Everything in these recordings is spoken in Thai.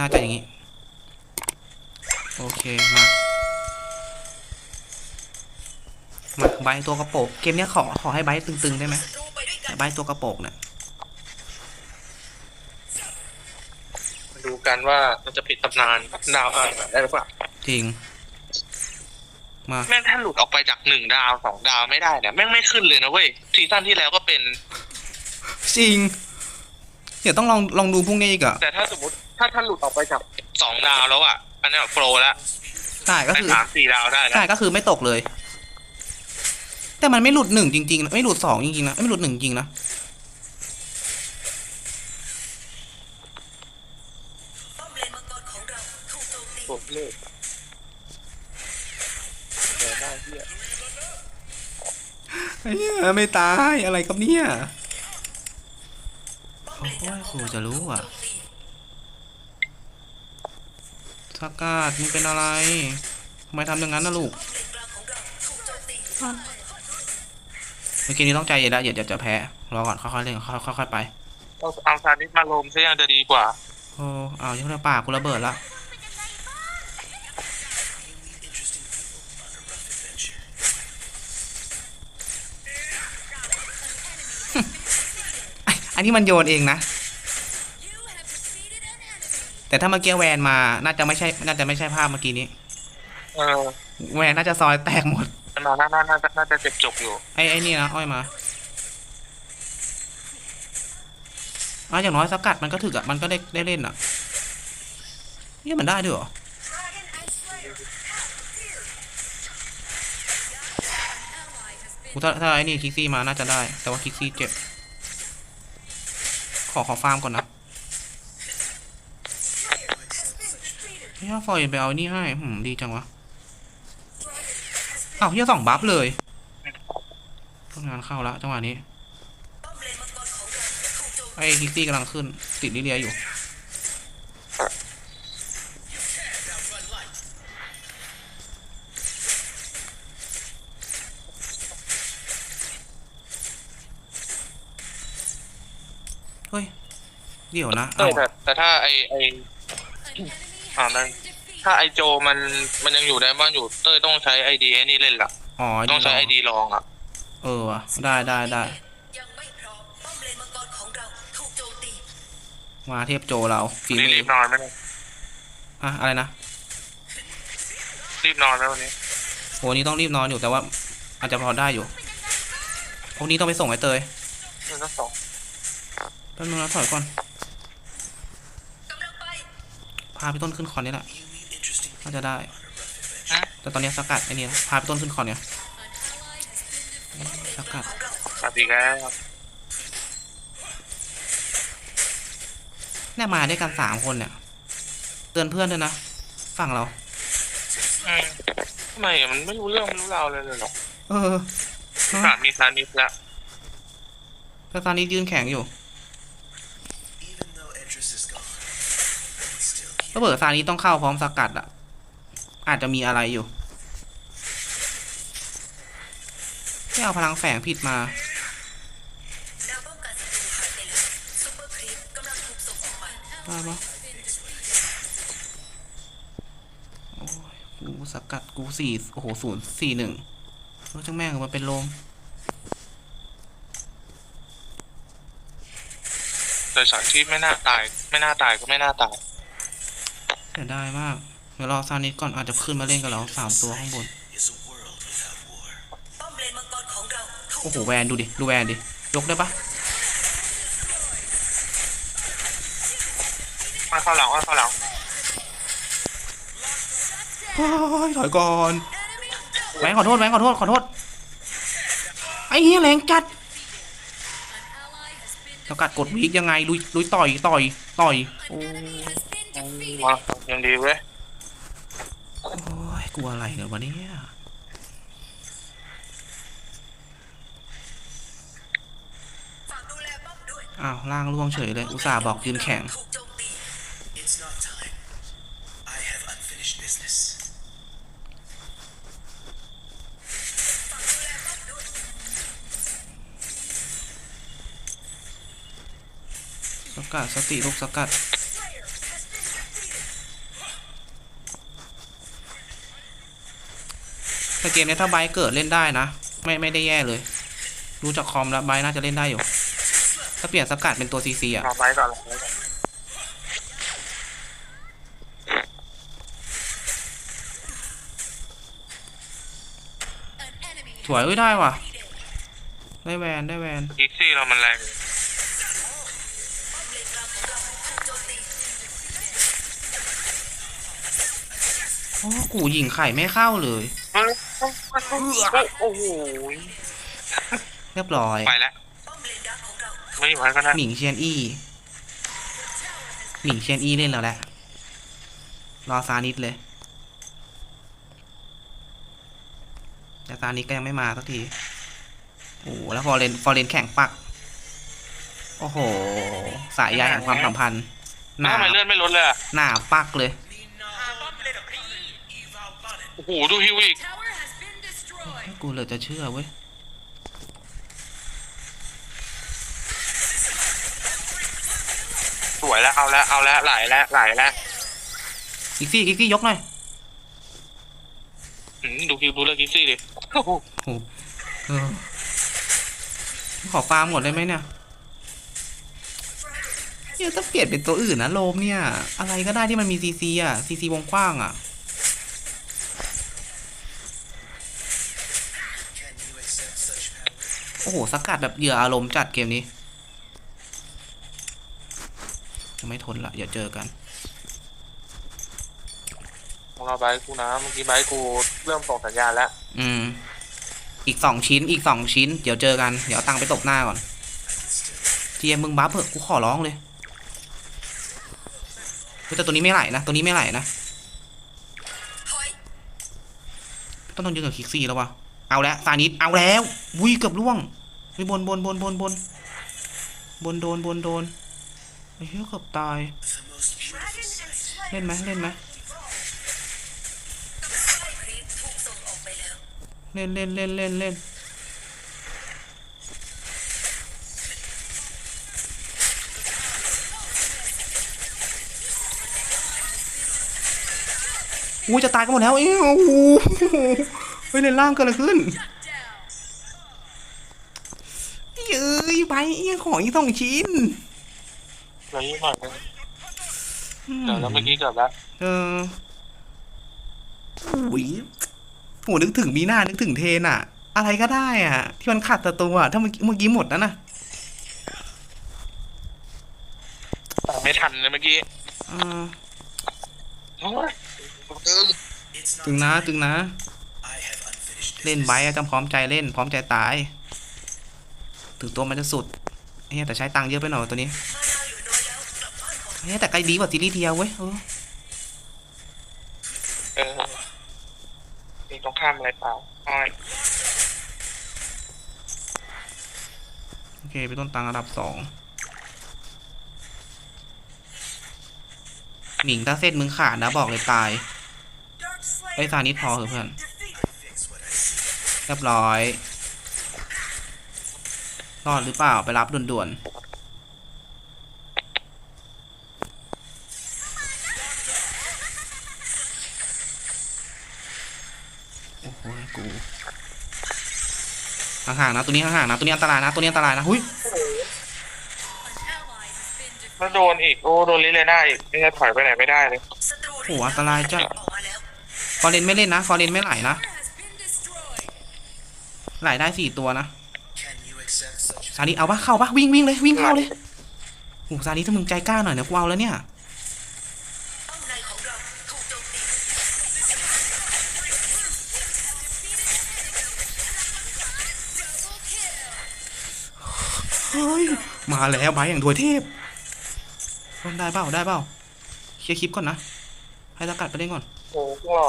น่าจะอย่างนี้ โอเค มา มาใบตัวกระโปรงเกมเนี้ยขอขอให้ใบตึงๆได้ไหมใบตัวกระโปรงเนี่ยมาดูกันว่ามันจะผิดตำนานดาวอ่านได้หรือเปล่าจริง มาแม่งถ้าหลุดออกไปจากหนึ่งดาวสองดาวไม่ได้เนี่ยแม่งไม่ขึ้นเลยนะเว้ยซีซั่นที่แล้วก็เป็น จริง เดี๋ยวต้องลองลองดูพรุ่งนี้อีกอะแต่ถ้าสมมติ ถ้าท่านหลุดออกไปจากสองดาวแล้วอะ อันเนี้ยโปรแล้วใช่ก็ไปคือสามสี่ดาวได้แล้วใช่ก็คือไม่ตกเลย แต่มันไม่หลุดหนึ่งจริงๆนะไม่หลุดสองจริงๆนะไม่หลุดหนึ่งจริงนะโอ้เลิกเดี๋ยวหน้าเหี้ยไอ้เหี้ยไม่ตายอะไรครับเนี่ยโอ้ยครูจะรู้อะ สกัดมึงเป็นอะไรทำไมทำอย่างนั้นนะลูกเมื่อกี้นี้ต้องใจเย็นนะอย่าอย่าจะแพ้รอก่อนค่อยๆเล่นค่อยๆค่อยๆไปเอาเอาซานิสมาลมซะยังจะดีกว่าโอ้เอายังไงปากกูระเบิดละไอ้อันนี้มันโยนเองนะ แต่ถ้าเมื่อกี้แวนมา น่าจะไม่ใช่ น่าจะไม่ใช่ภาพเมื่อกี้นี้ เออแวนน่าจะซอยแตกหมดมันมาน่าน่าน่าจะน่าจะเจ็บจบอยู่ ไอ้ไอ้นี่นะอ้อยมาอะอย่างน้อยสกัดมันก็ถึกอะ มันก็ได้ได้เล่นอะนี่มันได้ด้วยเหรอ กูถ้าถ้าไอ้นี่คิกซี่มาน่าจะได้ แต่ว่าคิกซี่เจ็บ ขอขอฟาร์มก่อนนะ เฮ้ยฟอยไปเอาไอ้นี่ให้หืมดีจังวะอ้าวเฮียสองบัฟเลยต้องงานเข้าแล้วจังหวะนี้ ไอ้คิกซี่กำลังขึ้น ติดลิเลียอยู่ เฮ้ย เดี๋ยวนะเออแต่แต่ถ้าไอไอ อ่านั่นถ้าไอโจมันมันยังอยู่ในบ้านอยู่เต้ยต้องใช้ไอดีนี่เล่นละอ๋อต้องใช้ไอดีลองอะ เออว่ะได้ได้ได้ยังไม่พร้อมป้อมเลนมังกรของเราถูกโจมตีมาเทพโจเราฝีรีมืรีอบนอนไหมเนี่ยอะอะไรนะ รีบนอนไหมวันนี้โหนี่ต้องรีบนอนอยู่แต่ว่า อาจจะพอได้อยู่พวกนี้ต้องไปส่งไอ้เตยหนึ่งสองแป๊บนึงนะถอยก่อนกำลังไป พาพี่ต้นขึ้นคอนนี่แหละน่าจะได้ แต่ตอนนี้สกัดไอ้นี่นะพาพี่ต้นขึ้นคอนเนี่ยสกัดสวัสดีครับเนี่ยมาด้วยกันสามคนเนี่ย เตือนเพื่อนด้วยนะ ฝั่งเราอืมทำไมอะมันไม่รู้เรื่องไม่รู้ราวเลยเลยเหรอเออสามมีซานิสแล้วแต่ตอนนี้ยืนแข็งอยู่ ระเบิดซานี้ต้องเข้าพร้อมสกัดอะอาจจะมีอะไรอยู่ที่เอาพลังแฝงผิดมาองกันศัตรูหายไปแล้วซุปเปอร์ครีปกำลังถูกส่งออกไปได้ปะโอ้ยกูสกัดกูสี่โอ้โหศูนย์สี่หนึ่งรู้จังแม่งมันเป็นลมแต่ฉากที่ไม่น่าตาย ไม่น่าตายก็ไม่น่าตาย สียดายมาก เดี๋ยวรอซานิสก่อนอาจจะขึ้นมาเล่นกับเราสามตัวข้างบนป้อมเลนมังกรของเราถูกโอ้โห แวนดูดิ ดูแวนดิ ยกได้ปะมาเข้าหลังมาเข้าหลังโอ้ยถอยก่อนแวนขอโทษแวนขอโทษ ขอโทษ ไอ้เหี้ยแรงจัดสกัดกดวีกยังไงลุยลุยต่อยต่อยต่อยโอ้มา ยังดีเว้ยโอ้ยกลัวอะไรเนี่ยวะเนี่ยฝากดูแลป้อมด้วยอ้าวล่างล่วงเฉยเลย อุตส่าห์บอกยืนแข็ง สกัดสติลูกสกัด แต่ เกมนี้ถ้าไบร์ทเกิดเล่นได้นะ ไม่ไม่ได้แย่เลย รู้จากคอมแล้วไบร์ทน่าจะเล่นได้อยู่ ถ้าเปลี่ยนสกัดเป็นตัวซีซีอะเอาไว้ก่อนเลยสวยเอ้ยได้ว่ะ ได้แวนได้แวนอีซี่เรามันแรงโอ้กูยิงไข่ไม่เข้าเลย โอ้โหเรียบร้อยไปแล้วป้อมเลนดักของเราไม่อยู่แล้วก็ได้หมิงเชียนอี้หมิงเชียนอี้เล่นแล้วแหละรอซานิดเลยแต่ซานิดก็ยังไม่มาสักทีโอ้โหแล้วฟอร์เรนฟอร์เรนแข่งปัก โอ้โห สายใยแห่งความสัมพันธ์หแล้วนาทำไมเลื่อนไม่ลดเลยอะหนาปักเลยโอ้โหดูฮิวอีก กูเลยจะเชื่อเว้ยสวยแล้วเอาแล้วเอาแล้วไหลแล้วไหลแล้วอีกซี่อีกซี่ยกหน่อยอืมดูฮิวดูเลือกอีซี่ดิโอ้โหโอ้โหเออขอฟาร์มหมดได้ไหมเนี่ยเนี่ยถ้าเปลี่ยนเป็นตัวอื่นนะโลมเนี่ย อะไรก็ได้ที่มันมีซีซีอะซีซีวงกว้างอะ อ้โหสกัดแบบเหยื่ออารมณ์จัดเกมนี้จะไม่ทนละอย่าเจอกันของเราไบค์กูนะเมื่อกี้ไบค์กูเริ่มส่งสัญญาณแล้ว อืม อีกสองชิ้นอีกสองชิ้น เดี๋ยวเจอกันเดี๋ยวเอาตังค์ไปตบหน้าก่อนเทียมมึงบัฟเถอะกูขอร้องเลยเฮ้ยแต่ตัวนี้ไม่ไหลนะตัวนี้ไม่ไหลนะถอยต้องโดนยืนกับคิกซี่แล้ววะ เอาแล้วซานิดเอาแล้ววุ้ยเกือบล่วงไปบนบนบนบนบนบนโดนบนโดนไอ้เหี้ยเกือบตายเล่นไหมเล่นไหมเล่นเล่นเล่นเล่นเล่นอู้จะตายกันหมดแล้วเอ้ยโอ้ เฮ้ยเล่นล่างเกิดอะไรขึ้นเอ้ยไปเอ้ยของอีกสองชิ้นเหลืออีกหน่อยนึงอืมเดี๋ยวแล้วเมื่อกี้เกือบแล้วเอออุ้ยโหนึกถึงมีหน้านึกถึงเทนอะอะไรก็ได้อะที่มันขัดศัตรูอะถ้าเมื่อกี้เมื่อกี้หมดนะนะแต่ไม่ทันเลยเมื่อกี้เออโอ้ย It's ตึง not นะตึงนะ I have unfinished เล่น business. ไบค์อะจำพร้อมใจเล่น พร้อมใจตาย ถึงตัวมันจะสุดเฮ้ยแต่ใช้ตังค์เยอะไปหน่อยตัวนี้มานาอยู่น้อยแล้วกลับบ้านก่อนเฮ้ยแต่ใกล้ดีกว่าซีรีส์เทียเว้ยเออเออมีต้องข้ามอะไรเปล่าอ้อยโอเคไปต้นตังค์ระดับสองหนิงถ้าเส้นมึงขาดนะบอกเลยตายไอ้ซานิดพอเหอะเพื่อน เรียบร้อย รอดหรือเปล่าไปรับด่วนๆ โอ้โหกูห่างๆนะตัวนี้ห่างๆนะตัวนี้อันตรายนะตัวนี้อันตรายนะหุยแล้วโดนอีกโอ้โดนลิเลน่าอีกนี่จะถอยไปไหนไม่ได้เลยศัตรูโอ้โหอันตรายจัดออกมาแล้วฟอร์เรนไม่เล่นนะฟอร์เรนไม่ไหลนะ ไหลได้สี่ตัวนะ Can you accept such ซานิเอาปะเข้าปะวิ่งวิ่งเลยวิ่งเข้าเลยโอ้โหซานิถ้ามึงใจกล้าหน่อยนะกูเอาแล้วเนี่ยป้อมในของเราถูกโจมตีเฮ้ยมาแล้วไบร์ทอย่างถวยเทพได้เปล่าได้เปล่าเคลียร์คลิปก่อนนะ ให้สกัดไปเล่นก่อน โอ้พวกเรา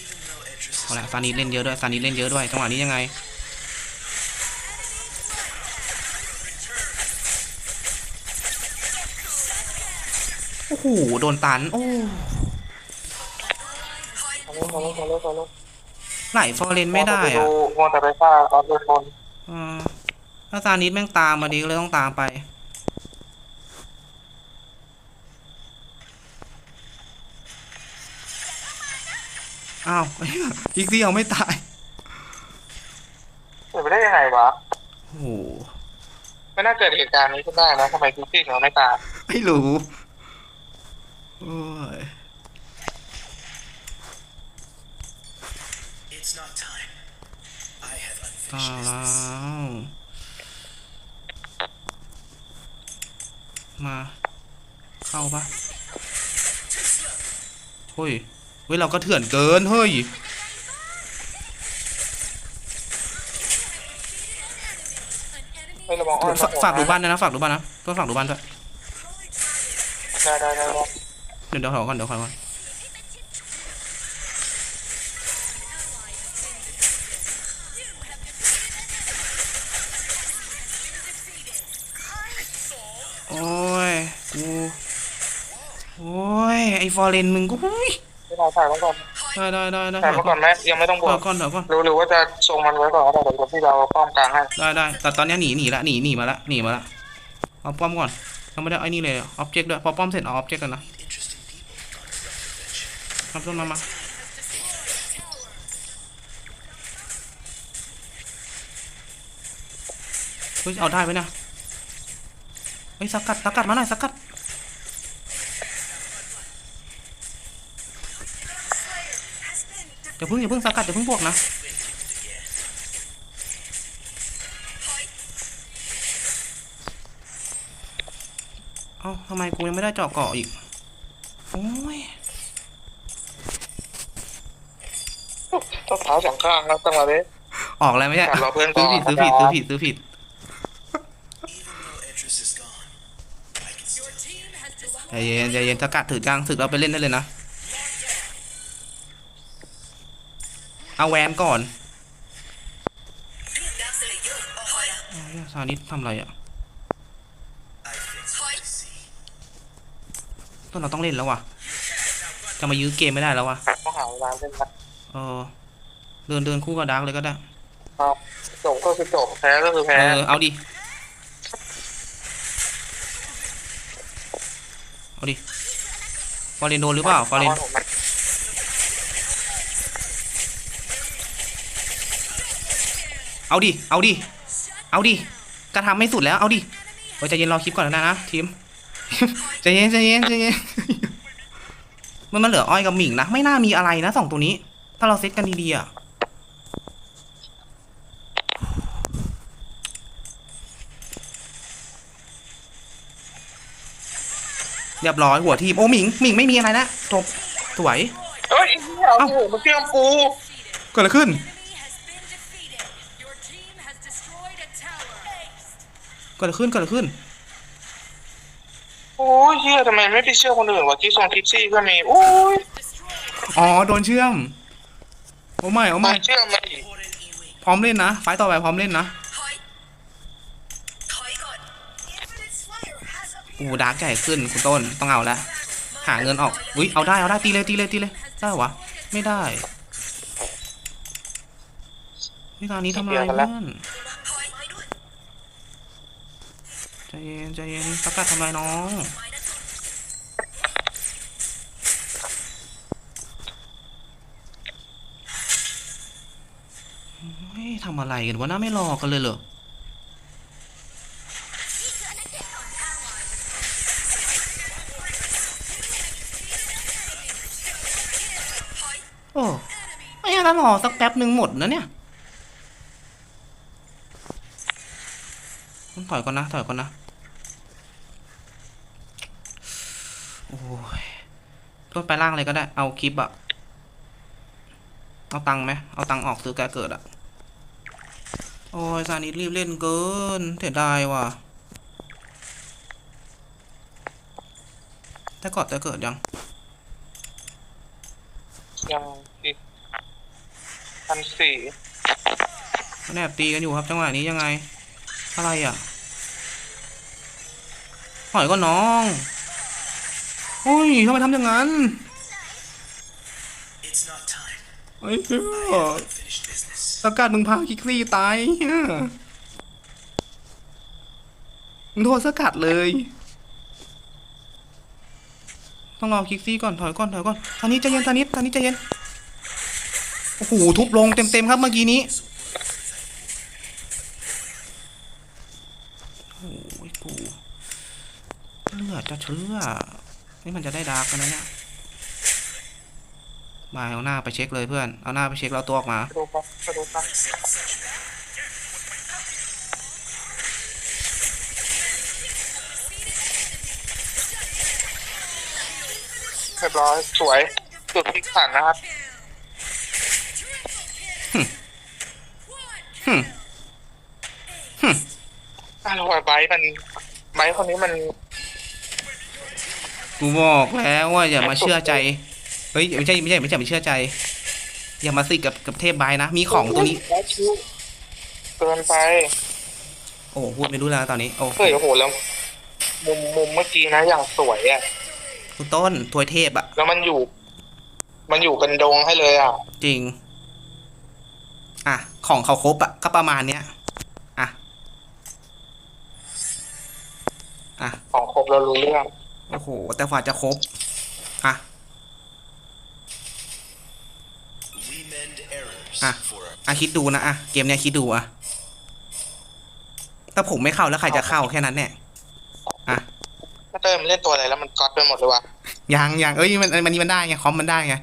even though Edris เอา is ละซานิเล่นเยอะด้วยซานิเล่นเยอะด้วยจังหวะนี้ยังไงโอ้โหโดนตันโอ้ขอโทษขอโทษขอโทษขอโทษไหลฟอร์เรนไม่ได้ดูอะมัวแต่ไปฆ่าออฟเลนบนอ่าถ้าซานิดแม่งตามมาดีก็เลยต้องตามไป อ้าวอีกซี่ยังไม่ตายเกิดไปได้ยังไงวะโอ้โหไม่น่าเกิดเหตุการณ์นี้ขึ้นได้นะทำไมคิกซี่ถึงไม่ตายไม่รู้โอ้ย It's not time. I have ตาย unfinished แล้ business. วมา เข้าปะเฮ้ย เฮ้ยเราก็เถื่อนเกินเฮ้ยไม่ระวังอ้อนฝากฝากดูบ้านด้วยนะฝากดูบ้านนะก็ฝากดูบ้านด้วยได้ได้ได้ได้เดี๋ยวเดี๋ยวขอก่อนเดี๋ยวขอก่อนโอ้ยกูโอ้ยไอ้ฟอร์เรนมึงก็ หุ้ยไม่ได้ถ่ายมาก่อนได้ได้ได้ได้ถ่ายมาก่อนไหมยังไม่ต้องบถวอกยก่อนถอยก่อนหรือหรือว่าจะทรงมันไว้ก่อนก็ได้เดี๋ยวพี่เราป้อมกลางให้ได้ได้แต่ตอนเนี้ยหนีหนีละหนีหนีมาละหนีมาละเอาป้อมก่อนยังไม่ได้ไอ้นี่เลยออบเจกต์ด้วยพอป้อมเสร็จเอาออบเจกต์กันนะ Interesting people on a convention. ทำต้นมามาเฮ้ยเอาได้ไหมนะเฮ้ยสกัดสกัดมาหน่อยสกัด อย่าเพิ่งอย่าเพิ่งสกัดอย่าเพิ่งบวกนะเอ้าทำไมกูยังไม่ได้เจาะเกาะอีกโอ้ยต้องเท้าสองข้างนะตั้งมาเลยออกอะไรไม่ใช่อะรอเพื่อนก่ซื้ออนผิดซื้อผิดซื้อผิดซื้อผิด Even though Edris is gone, I can still ใจเย็นใจเย็นสกัดถือกลางศึกเราไปเล่นได้เลยนะ เอาแวนก่อนดักสเลเยอร์ออกไปแล้วเอาเหี้ยซานิดทำอะไรอะ I fix what you see. ต้นเราต้องเล่นแล้วว่ะจะมายื้อเกมไม่ได้แล้วว่ะต้องหาเวลาเล่นนะเออเดินเดินคู่กับดาร์กเลยก็ได้ครับจบก็คือจบแพ้ก็คือเอแพ้อเอาดิเอาดิฟอร์เรนโดนหรือเปล่าฟอร์เรน ผมมัน เอาดิ เอาดิ เอาดิกระทำไม่สุดแล้ว เอาดิโอ้ยใจเย็นรอคลิปก่อนนะนะทีมใจเย็นใจเย็นใจเย็นมันมันเหลืออ้อยกับหมิงนะ ไม่น่ามีอะไรนะสองตัวนี้ ถ้าเราเซตกันดีๆอะเรียบร้อยหัวทีมโอ้หมิงหมิงไม่มีอะไรนะจบสวยเฮ้ยเอาโอ้โหมันเกี่ยวกูเกิดอะไรขึ้น เกิดอะไรขึ้นเกิดอะไรขึ้น โอ้ยเฮียทำไมไม่ไปเชื่อคนอื่นวะที่ทรงคิกซี่ก็มีโอ้ยอ๋อโดนเชื่อมโอ้ไม่โอ้มาไม่เชื่อมาอีกพร้อมเล่นนะไฟต์ต่อไปพร้อมเล่นนะถอยถอยก่อน Infinite Slayer has appeared อูดาร์กใหญ่ขึ้นคุณต้นต้องเอาละหาเงินออกอุ้ยเอาได้เอาได้ตีเลยตีเลยตีเลยได้วะไม่ได้นี่ตอนนี้ทำอะไรเพื่อน ถอยไปด้วย ใจ เย็นใจเย็นประกาศทำไรน้องเฮ้ยทำอะไรกันวะน่าไม่รอกันเลยเหรอโอ้ไอ้ยันรอสักแป๊บหนึ่งหมดนะเนี่ยถอยก่อนนะถอยก่อนนะ โอ้ย ต้นไปล่างเลยก็ได้ เอาคลิปอะเอาตังไหมเอาตังออกซื้อแกเกิดอะโอ้ยซานิดรีบเล่นเกินเสียดายว่ะแต่กอดแต่เกิดยัง ยังอีกพันสี่มันแอบตีกันอยู่ครับจังหวะนี้ยังไง อะไรอะถอยก็น้อง โอ้ยทำไมทำอย่างนั้น It's not time. ไอ้เหี้ I ย have unfinished business. สกัดมึงพาคิกซี่ตายเหี้ยโดนสกัดเลย ต้องรอคิกซี่ก่อนถอยก่อนถอยก่อนตอนนี้ใจเย็นตอนนี้ตอนนี้ใจเย็นโอ้โหทุบลงเต็มๆครับเมื่อกี้นี้โอ้ยกูเลือดจะเชื่อ นี่มันจะได้ดาร์กกันนะเนี่ยมาเอาหน้าไปเช็คเลยเพื่อน เอาหน้าไปเช็คแล้วตัวออกมา ดูปะดูปะเรียบร้อยสวย จุดพลิกผันนะครับหึอ้าวไบร์ทมันไบร์ทคนนี้มัน กูบอกแล้วว่าอย่ามาเชื่อใจ เฮ้ยไม่ใช่ไม่ใช่ไม่ใช่ไม่เชื่อใจ อย่ามาสิกับกับเทพบายนะ มีของตัวนี้ เกินไป โอ้พูดไม่รู้แล้วตอนนี้ โอ้เฮ้ยโอ้โหแล้ว มุมมุมเมื่อกี้นะอย่างสวยอะคุณต้นถวยเทพอะแล้วมันอยู่ มันอยู่เป็นดงให้เลยอะ จริง อะ ของเขาครบอะก็ประมาณเนี้ยอะ อะ ของครบเรารู้เรื่อง โอ้โห แต่ฝ่าจะครบ อะ We mend errors Ah. for our อะ คิดดูนะ อะ เกมเนี้ยคิดดูอะ ถ้าผมไม่เข้าแล้วใครจะเข้าแค่นั้นเนี่ย อะ ถ้าเติมนเล่นตัวอะไรแล้วมันก๊อตไปหมดเลยว่ะยังยังเอ้ยมันมันนี่มันได้ไงคอมมันได้ไง